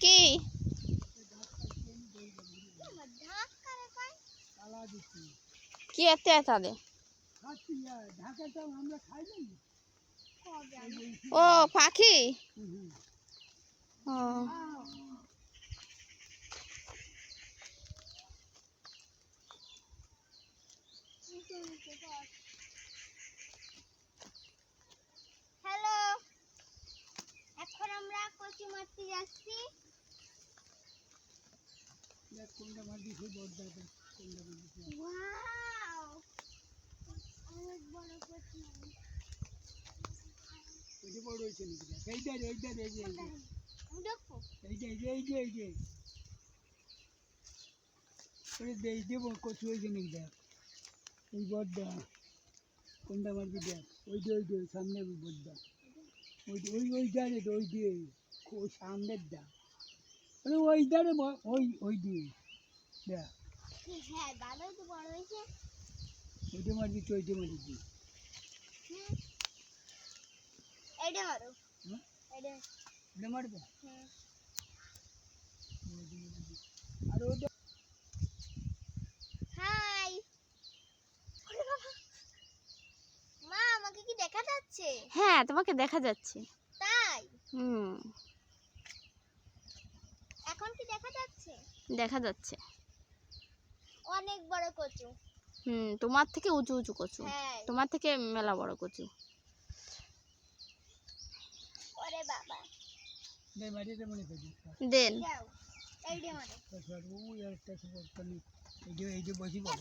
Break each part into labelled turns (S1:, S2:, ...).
S1: কি? কি এতে তাদের ও পাখি? ও
S2: এখন আমরা কচি মারতে যাচ্ছি অনেক বড় কচি দেখো
S3: কচু হয়েছে নাকি দেখ। এই বড্ডা কোনটা মারবি দেখ। ওই যে ওই যে সামনে বড্ডা ওই ওই ওই দাঁড়ে ওই দিয়ে ওই সামনের দা মানে ওই দাঁড়ে ওই ওই দিয়ে
S2: হ্যাঁ ভালোই তো বড় হয়েছে।
S3: ওইটা মারবি তো ওইটা মারবি
S2: এইটা মারো।
S3: এটা মারবে। আর ওইটা
S2: হাই। মা আমাকে কি দেখা যাচ্ছে?
S1: হ্যাঁ তোমাকে দেখা যাচ্ছে।
S2: তাই?
S1: হুম।
S2: এখন কি দেখা যাচ্ছে?
S1: দেখা যাচ্ছে।
S2: অনেক বড় কচু।
S1: হুম তোমার থেকে উঁচু উঁচু কচু।
S2: হ্যাঁ।
S1: তোমার থেকে মেলা বড় কচু।
S2: ওরে বাবা।
S3: মনে
S1: দেন।
S3: এই যে এই যে বেশি বড়।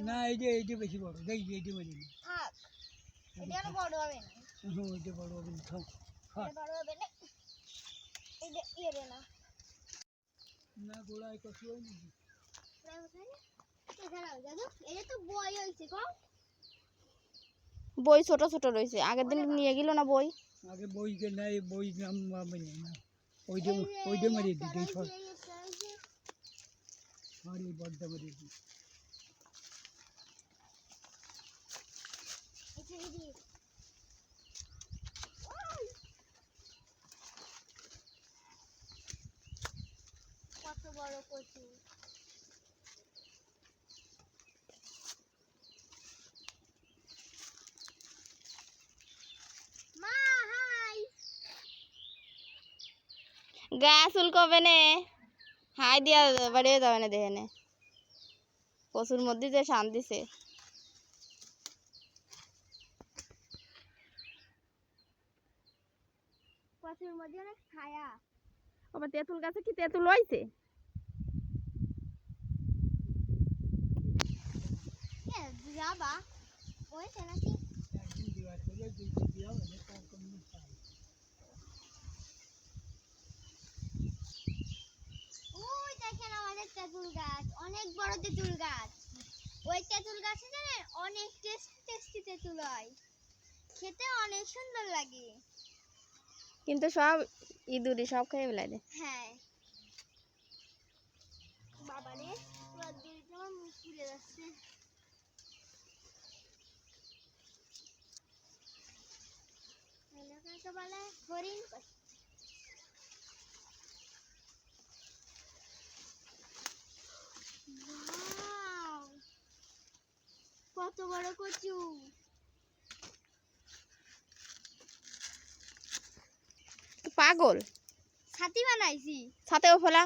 S2: না,
S3: এই যে- এই বেশি বড়। এই
S2: বড় হবে
S3: বড় হবে না থাক থাক
S2: এটা বড় হবে না
S3: গোড়ায় হয়
S2: এটা তো বই
S1: ছোট ছোট রয়েছে। আগের দিন নিয়ে গেল না বই?
S3: আগে বই কে নাই বই নাম না ওই যে ওই যে মারি দিই সর। আর এই বড্ডা মারি দিই
S2: কত বড় কচু মা হাই।
S1: গা চুলকবে নে। হাই দিয়া বাড়িয়ে যাবে না দেখে নে কচুর মধ্যে যে শান দিছে।
S2: কচুর মধ্যে অনেক ছায়া।
S1: আবার তেঁতুল গাছে কি তেঁতুল হয়েছে
S2: যাবা হয়েছে নাকি ওই দেখেন আমাদের তেঁতুল গাছ অনেক বড় তেঁতুল গাছ ওই তেঁতুল গাছে জানেন অনেক টেস্টি টেস্টি তেঁতুল হয় খেতে অনেক সুন্দর লাগে
S1: কিন্তু সব ইঁদুরি সব খেয়ে ফেলাই দে
S2: হ্যাঁ। বাবারে মুখ পুড়ে যাচ্ছে। এলাকায় বলে হরিণ পাখি। কত বড় কচু।
S1: পাগল।
S2: ছাতি বানাইছি।
S1: ছাতেও ফেলা।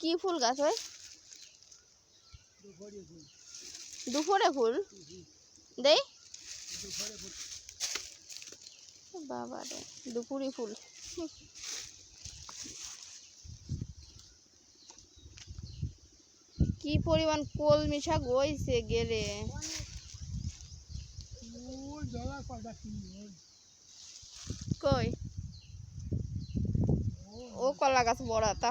S1: কি ফুল গাছ ওই?
S3: দুপুরে ফুল
S1: দেই? বাবা রে দুপুরি ফুল কি পরিমাণ কোল মিশা গইছে গেলে। কই? ও কলা গাছ বড় তা।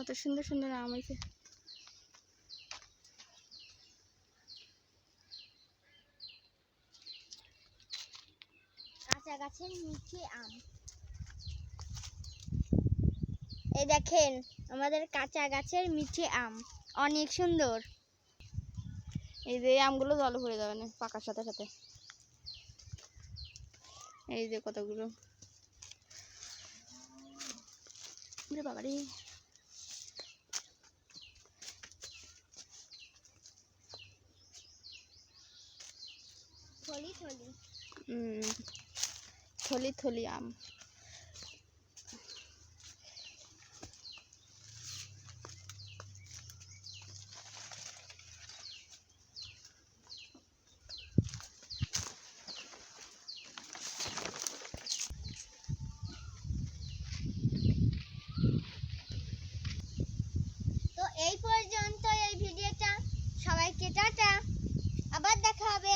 S1: কত সুন্দর সুন্দর আম হয়েছে।
S2: কাঁচা গাছের মিঠে আম। এই দেখেন আমাদের কাঁচা গাছের মিঠে আম। অনেক সুন্দর।
S1: এই যে আমগুলো জল পড়ে যাবে না পাকার সাথে সাথে। এই যে কতগুলো। ওরে
S2: থলি থলি।
S1: থলি থলি আম।
S2: তো এই পর্যন্ত এই ভিডিওটা। সবাইকে টাটা। আবার দেখা হবে।